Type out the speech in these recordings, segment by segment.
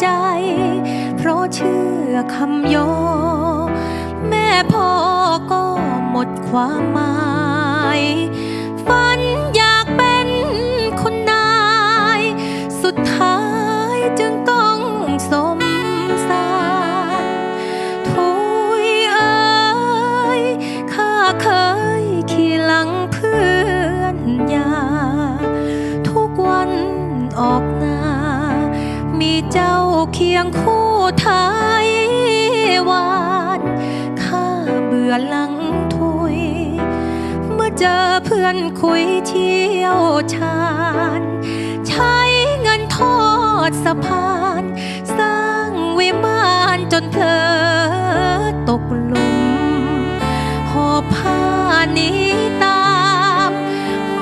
ใจ เพราะเชื่อคำยอ แม่พ่อก็หมดความหมายฝันอยากเป็นคนนาย สุดท้ายจึงต้องสมสารทุยเอ้ยข้าเคยขี่หลังเพื่อนยา ทุกวันออกหน้า มีเจ้าเคียงคู่ไทยวานข้าเบื่อหลังทุย เมื่อเจอเพื่อนคุยเที่ยวชาญ ใช้เงินทอดสะพาน สร้างวิมานจนเธอตกหลุมหอบผ้านี้ตาม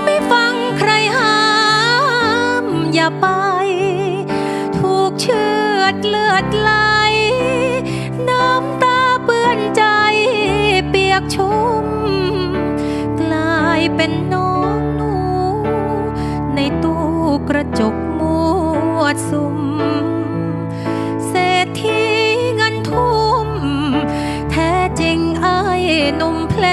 ไม่ฟังใครห้าม อย่าไป เชือดเลือดไหลน้ำตาเปื้อนใจเปียกชุ่ม กลายเป็นน้องหนู ในตู้กระจกมวดสุมเศรษฐีเงินทุ่ม แท้จริงไอ้หนุ่มเพล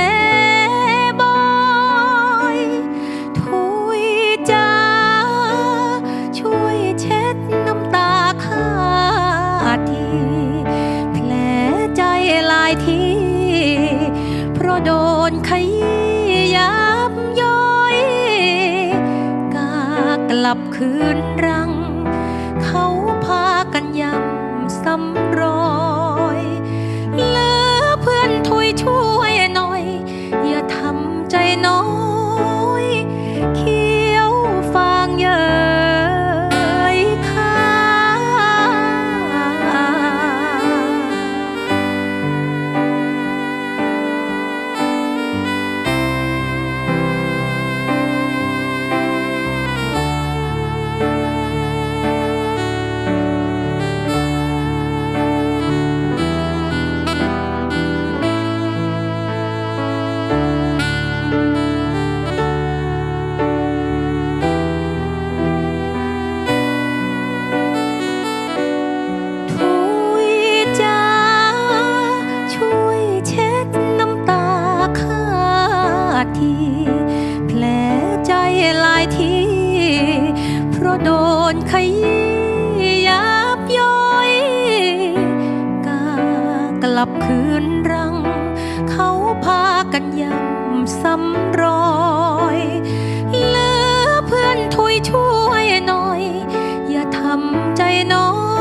นขยี้ยับย้อยกากลับคืนรัง ที แผลใจหลายที เพราะโดนขยี้ยับย้อยกากลับคืนรัง เขาพากันยำซ้ำรอยเหลือเพื่อนทุยช่วยหน่อย อย่าทำใจน้อย